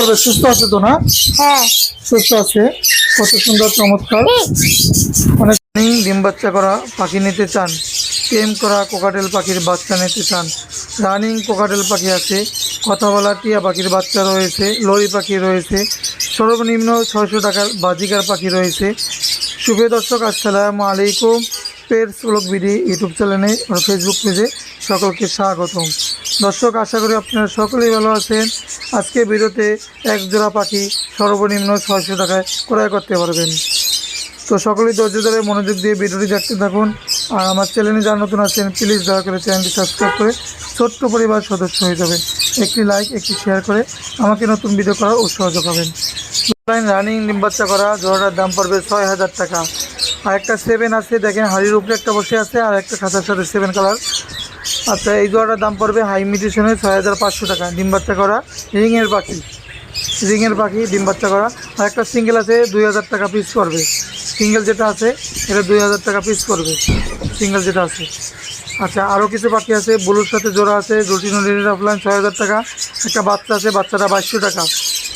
করবে সুস্থ আছে তো না? হ্যাঁ। সুস্থ আছে। কত সুন্দর চমৎকার। অনেক ডিম বাচ্চা করা পাখি নিতে চান। টেম করা কোকাটেল পাখির বাচ্চা নিতে চান। রানিং কোকাটেল পাখি আছে। কথা বলা টিয়া পাখির বাচ্চা রয়েছে। লরি পাখি রয়েছে। সর্বনিম্ন ছয়শো টাকার বাজিকার পাখি রয়েছে। শুভ দর্শক আসসালামু আলাইকুম। পেটস ব্লগ বিডি ইউটিউব চ্যানেলে ফেসবুক পেজে সকলকে স্বাগতম। দর্শক, আশা করি আপনারা সকলেই ভালো আছেন। আজকে ভিডিওতে এক জোড়া পাখি সর্বনিম্ন ছয়শো টাকায় ক্রয় করতে পারবেন। তো সকলেই ধৈর্য ধরে মনোযোগ দিয়ে ভিডিওটি দেখতে থাকুন। আর আমার চ্যানেলে যারা নতুন আছেন প্লিজ দয়া করে চ্যানেলটি সাবস্ক্রাইব করে ছোট্ট পরিবার সদস্য হয়ে যাবেন। একটি লাইক একটি শেয়ার করে আমাকে নতুন ভিডিও করার উৎসাহ যোগাবেন। রানিং ডিম বাচ্চা করা, জোড়াটার দাম পড়বে ছয় হাজার টাকা। আর একটা সেভেন আছে, দেখেন হাড়ির উপরে একটা বসে আছে, আর একটা খাতার সাথে সেভেন কালার আচ্ছা এই জোড়াটার দাম পড়বে হাই মিউটেশনে ছয় হাজার পাঁচশো টাকা, ডিম বাচ্চা করা, রিংয়ের পাখি রিংয়ের পাখি, ডিম বাচ্চা করা। আর একটা সিঙ্গেল আছে, দুই হাজার টাকা পিস করবে সিঙ্গেল যেটা আছে, এটা দুই হাজার টাকা পিস করবে সিঙ্গেল যেটা আছে। আচ্ছা আরও কিছু পাখি আছে, ব্লুর সাথে জোড়া আছে রুটিন রেডের অফলাইন ছয় হাজার টাকা। একটা বাচ্চা আছে, বাচ্চাটা বাইশশো টাকা।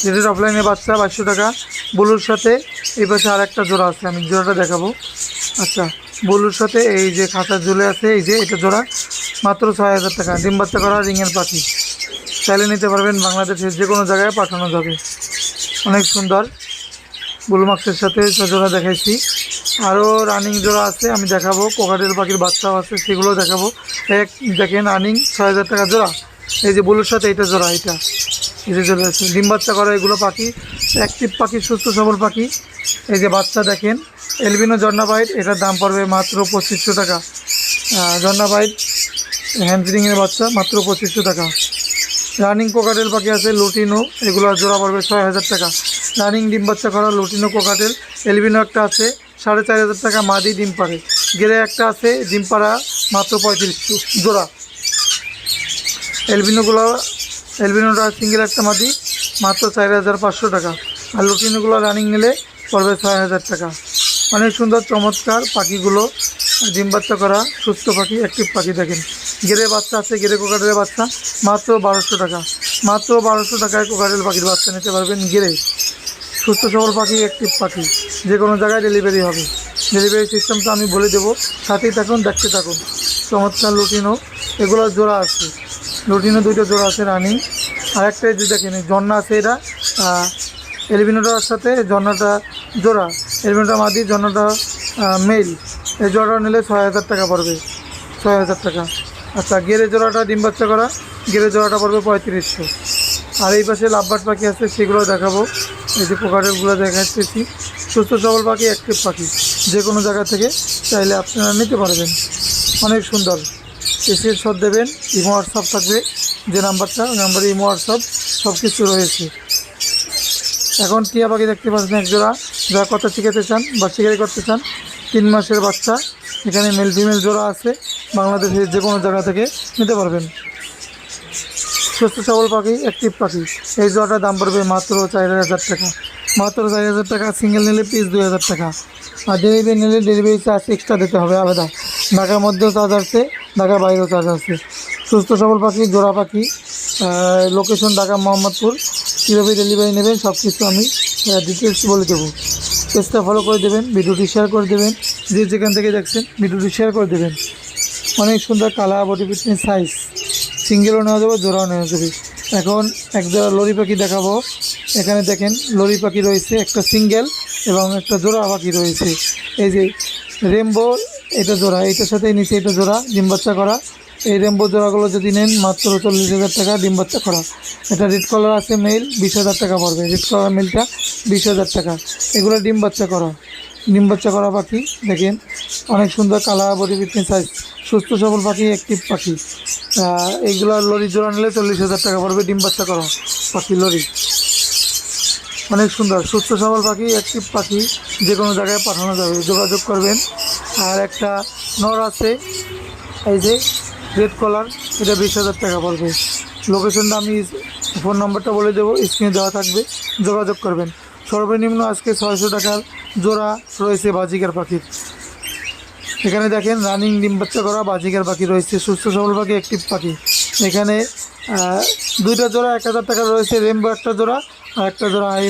রেডের অফলাইনের বাচ্চা বাইশশো টাকা। ব্লুর সাথে এই পাশে আর একটা জোড়া আছে, আমি জোড়াটা দেখাবো। আচ্ছা ব্লুর সাথে এই যে খাঁচা ঝুলে আছে, এই যে এটা জোড়া। মাত্র ছয় হাজার টাকা। ডিম বাচ্চা করা, রিংয়ের পাখি। চাইলে নিতে পারবেন বাংলাদেশের যে কোনো জায়গায় পাঠানো যাবে। অনেক সুন্দর বুলমাক্সের সাথে জোড়া দেখাইছি। আরও রানিং জোড়া আছে, আমি দেখাবো। কোকাটেল পাখির বাচ্চাও আছে, সেগুলো দেখাবো। এক, দেখেন রানিং ছয় হাজার টাকা জোড়া। এই যে বুলুর সাথে এটা জোড়া এটা এই যে চলে আছে ডিম বাচ্চা করা এগুলো পাখি। অ্যাক্টিভ পাখি, সুস্থ সবল পাখি। এই যে বাচ্চা দেখেন এলবিনো জর্না বাইট এটার দাম পড়বে মাত্র পঁচিশশো টাকা। জর্না বাইট হ্যান্ডরিংয়ের বাচ্চা, মাত্র পঁচিশশো টাকা। রানিং কোকাটেল পাখি আছে, লুটিনো, এগুলো জোড়া পড়বে ছয় হাজার টাকা। রানিং ডিম বাচ্চা করা লুটিনো কোকাটেল, এলবিনো একটা আছে, সাড়ে চার হাজার টাকা মাদি ডিম পাড়ে। গেলে একটা আছে, ডিম পাড়া, মাত্র পঁয়ত্রিশশো, জোড়া। এলবিনোগুলো এলবিনোটা সিঙ্গেল একটা মাদি, মাত্র চার হাজার পাঁচশো টাকা। আর লুটিনোগুলো রানিং নিলে পড়বে ছয় হাজার টাকা। অনেক সুন্দর, চমৎকার পাখিগুলো। ডিম বাচ্চা করা, সুস্থ পাখি অ্যাক্টিভ পাখি দেখেন। গেরে বাচ্চা আছে গেরে কোকাটেলের বাচ্চা, মাত্র বারোশো টাকা। মাত্র বারোশো টাকায় কোকাটেল পাখির বাচ্চা নিতে পারবেন গেরে সুস্থ সবল পাখি অ্যাক্টিভ পাখি। যে কোনো জায়গায় ডেলিভারি হবে। ডেলিভারি সিস্টেমটা আমি বলে দেবো। সাথেই থাকুন, দেখতে থাকুন। চমৎকার লুটিনো। এগুলো জোড়া আছে। লুটিনো দুইটা জোড়া আছে রানিং। আর একটা এই যে দেখেন ঝর্ণা আছে এটা। এলিভিনোটার সাথে ঝর্ণাটা জোড়া। এলিভিনোটা মাদি, ঝর্ণাটা মেল এই জোড়াটা নিলে ছয় হাজার টাকা পড়বে। ছয় হাজার টাকা। আচ্ছা গেরে জোড়াটা, ডিম বাচ্চা করা, গেরে জোড়াটা পড়বে পঁয়ত্রিশশো। আর এই পাশে লাভবাট পাখি আছে সেগুলো দেখাবো। এই যে পোকাটেলগুলো দেখাচ্ছি। সুস্থ সবল পাখি অ্যাক্টিভ পাখি। যে কোনো জায়গা থেকে চাইলে আপনারা নিতে পারবেন। অনেক সুন্দর। সব দেবেন, ইমো হোয়াটসঅ্যাপ থাকবে, যে নাম্বারটা নাম্বারে ইমো হোয়াটসঅ্যাপ সব কিছু রয়েছে। এখন টিয়া পাখি দেখতে পাচ্ছেন এক জোড়া। যারা কথা শিখাতে চান বা শিকারি করতে চান তিন মাসের বাচ্চা। এখানে মেল ফিমেল জোড়া আছে, বাংলাদেশের যে কোনো জায়গা থেকে নিতে পারবেন। সুস্থ সবল পাখি অ্যাক্টিভ পাখি। এই জোড়াটার দাম পড়বে মাত্র চার হাজার টাকা। মাত্র চার হাজার টাকা সিঙ্গেল নিলে পিস দুই হাজার টাকা। আর ডেলিভারি নিলে ডেলিভারি চার্জ এক্সট্রা দিতে হবে, আলাদা। ঢাকার মধ্যেও চার্জ আছে ঢাকার বাইরেও চার্জ আছে সুস্থ সবল পাখি, জোড়া পাখি লোকেশন ঢাকা মোহাম্মদপুর। কীভাবে ডেলিভারি নেবেন সব কিছু আমি ডিটেলস বলে দেবো। পেজটা ফলো করে দেবেন, ভিডিওটি শেয়ার করে দেবেন, যে যেখান থেকে দেখছেন, ভিডিওটি শেয়ার করে দেবেন। অনেক সুন্দর কালার বডি ফিটনেস সাইজ সিঙ্গেলও নেওয়া যাবে, জোড়াও নেওয়া যাবে। এখন এক জোড়া লরি পাখি দেখাবো। এখানে দেখেন লরি পাখি রয়েছে, একটা সিঙ্গেল এবং একটা জোড়া পাখি রয়েছে। এই যে রেমবো এটা জোড়া, এটার সাথে নিচে এটা জোড়া, ডিম বাচ্চা করা। এই রেম্বো জোড়াগুলো যদি নেন, মাত্র চল্লিশ হাজার টাকা, ডিম বাচ্চা করা এটা রেড কালার আছে মেল বিশ হাজার টাকা পড়বে। রেড কালার মেলটা বিশ হাজার টাকা। এগুলো ডিম বাচ্চা করা ডিম বাচ্চা করা পাখি, দেখেন, অনেক সুন্দর কালার বডি ফিটনেস সাইজ সুস্থ সবল পাখি অ্যাক্টিভ পাখি। এইগুলো লরি জোড়া নিলে চল্লিশ হাজার টাকা পড়বে ডিম বাচ্চা করা পাখি লরি। অনেক সুন্দর, সুস্থ সবল পাখি অ্যাক্টিভ পাখি যে কোনো জায়গায় পাঠানো যাবে। যোগাযোগ করবেন। আর একটা নর আছে, এই যে রেড কলার এটা বিশ হাজার টাকা পড়বে। লোকেশনটা আমি ফোন নম্বরটা বলে দেবো স্ক্রিনে দেওয়া থাকবে, যোগাযোগ করবেন। সর্বনিম্ন আজকে ছয়শো টাকার জোড়া রয়েছে বাজিকার পাখির। এখানে দেখেন রানিং ডিম বাচ্চা করা বাজিকার পাখি রয়েছে, সুস্থ সবল পাখি অ্যাক্টিভ পাখি। এখানে দুইটা জোড়া, এক হাজার টাকা রয়েছে রেমবো একটা জোড়া আর একটা জোড়া হাই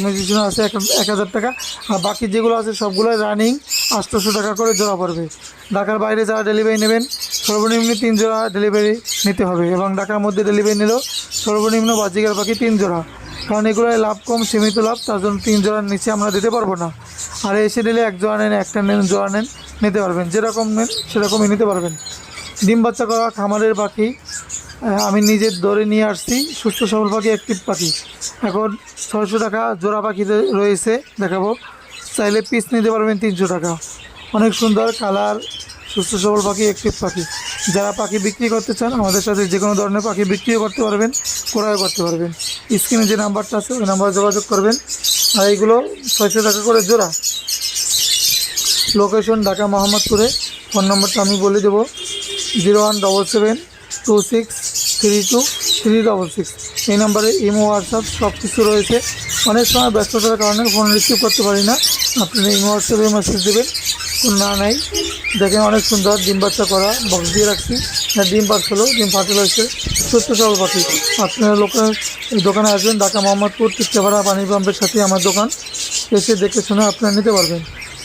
আছে, এক হাজার টাকা। আর বাকি যেগুলো আছে সবগুলো রানিং আটশোশো টাকা করে জোড়া পড়বে। ঢাকার বাইরে যারা ডেলিভারি নেবেন, সর্বনিম্ন তিন জোড়া ডেলিভারি নিতে হবে এবং ঢাকার মধ্যে ডেলিভারি নিলেও সর্বনিম্ন বাজিকার পাখি তিন জোড়া। কারণ এগুলোয় লাভ কম, সীমিত লাভ, তার জন্য তিন জোড়ার নিচে আমরা দিতে পারব না। আর এসে নিলে এক জোড়া নেন, একটা নেন, জোড়া নেন, নিতে পারবেন। যেরকম নেন, সেরকমই নিতে পারবেন। ডিম বাচ্চা করা, খামারের পাখি আমি নিজে ধরে নিয়ে আসছি। সুস্থ, সবল পাখি অ্যাক্টিভ পাখি। এখন ছয়শো টাকা জোড়া পাখি রয়েছে, দেখাবো। চাইলে পিস নিতে পারবেন তিনশো টাকা। অনেক সুন্দর কালার, সুস্থ, সবল পাখি অ্যাক্টিভ পাখি। যারা পাখি বিক্রি করতে চান, আমাদের সাথে যে কোনো ধরনের পাখি বিক্রিও করতে পারবেন ক্রয় করতে পারবেন। স্ক্রিনে যে নাম্বারটা আছে, ওই নাম্বারে যোগাযোগ করবেন। আর এইগুলো ছয়শো টাকা করে জোড়া। লোকেশন ঢাকা, মোহাম্মদপুরে। ফোন নম্বরটা আমি বলে দেবো। Zero one double seven two six three two three double six এই নাম্বারে ইমো হোয়াটসঅ্যাপ সব কিছু রয়েছে। অনেক সময় ব্যস্ততার কারণে ফোন রিসিভ করতে পারি না। আপনি ইমো হোয়াটসঅ্যাপে মেসেজ দেবেন। না নাই। দেখেন অনেক সুন্দর ডিম বাচ্চা করা বক্স দিয়ে রাখছি। হ্যাঁ, ডিম পাচ্ছিল ডিম ফাটল হয়েছে সুস্থ সবল পাখি আপনারা লোকের দোকানে আসবেন ঢাকা মোহাম্মদপুর টিকাপাড়া পানি পাম্পের সাথে আমার দোকান। এসে দেখে শুনে আপনারা নিতে পারবেন।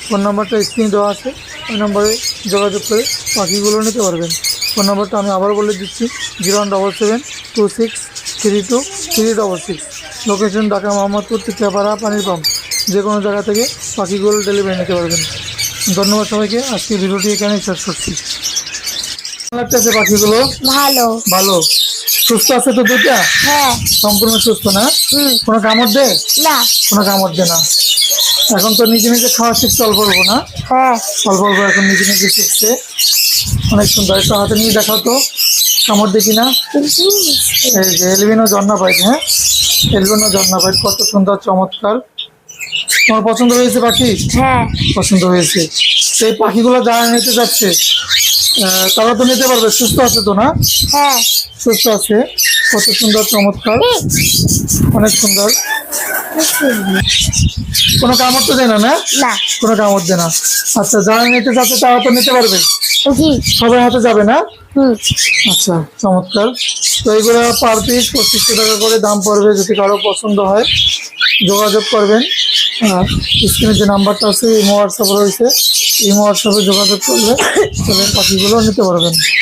ফোন নাম্বারটা স্ক্রিনে দেওয়া আছে। ওই নম্বরে যোগাযোগ করে পাখিগুলো নিতে পারবেন। ফোন নাম্বারটা আমি আবার বলে দিচ্ছি zero one double seven two six three two three double six. Location Dhaka Mohammadpur Tikapara পানির পাম্প। যে কোনো জায়গা থেকে পাখিগুলো ডেলিভারি নিতে পারবেন। ধন্যবাদ সবাইকে আজকে ভিডিওটি এখানে শেষ করছি। লাগতেছে পাখিগুলো? ভালো। ভালো। সুস্থ আছে তো দুইটা? হ্যাঁ। সম্পূর্ণ সুস্থ না? কোনো কামড় দে না। কোনো কামড় দে না। এখন তো নিজে নিজে খাওয়া শিখছে অল্প অল্প না? হ্যাঁ। অল্প অল্প এখন নিজে নিজে শিখছে। অনেক সুন্দর। একটু হাতে নিয়ে দেখাও তো কামড় দেখি না এই যে এলবিনো জন্না পাইট হ্যাঁ? এলবিনো জন্না পাইট কত সুন্দর চমৎকার। তোমার পছন্দ হয়েছে পাখি? হ্যাঁ। পছন্দ হয়েছে। সেই পাখিগুলো যারা নিতে যাচ্ছে তারা তো নিতে পারবে সুস্থ আছে তো না? হ্যাঁ। সুস্থ আছে কত সুন্দর চমৎকার। অনেক সুন্দর। কোনো কামড় তো দেয় না না? কোনো কামড় দেয় না। আচ্ছা যারা নিতে যাচ্ছে তারা তো নিতে পারবে। সবাই হাতে যাবে না? হুম। আচ্ছা চমৎকার। তো এইগুলো পার পিস পঁচিশশো টাকা করে দাম পড়বে যদি কারও পছন্দ হয়। যোগাযোগ করবেন। স্ক্রিনে যে নাম্বারটা আছে ইমো হোয়াটসঅ্যাপ রয়েছে। ইমো হোয়াটসঅ্যাপে যোগাযোগ করলে তাহলে পাখিগুলো নিতে পারবেন।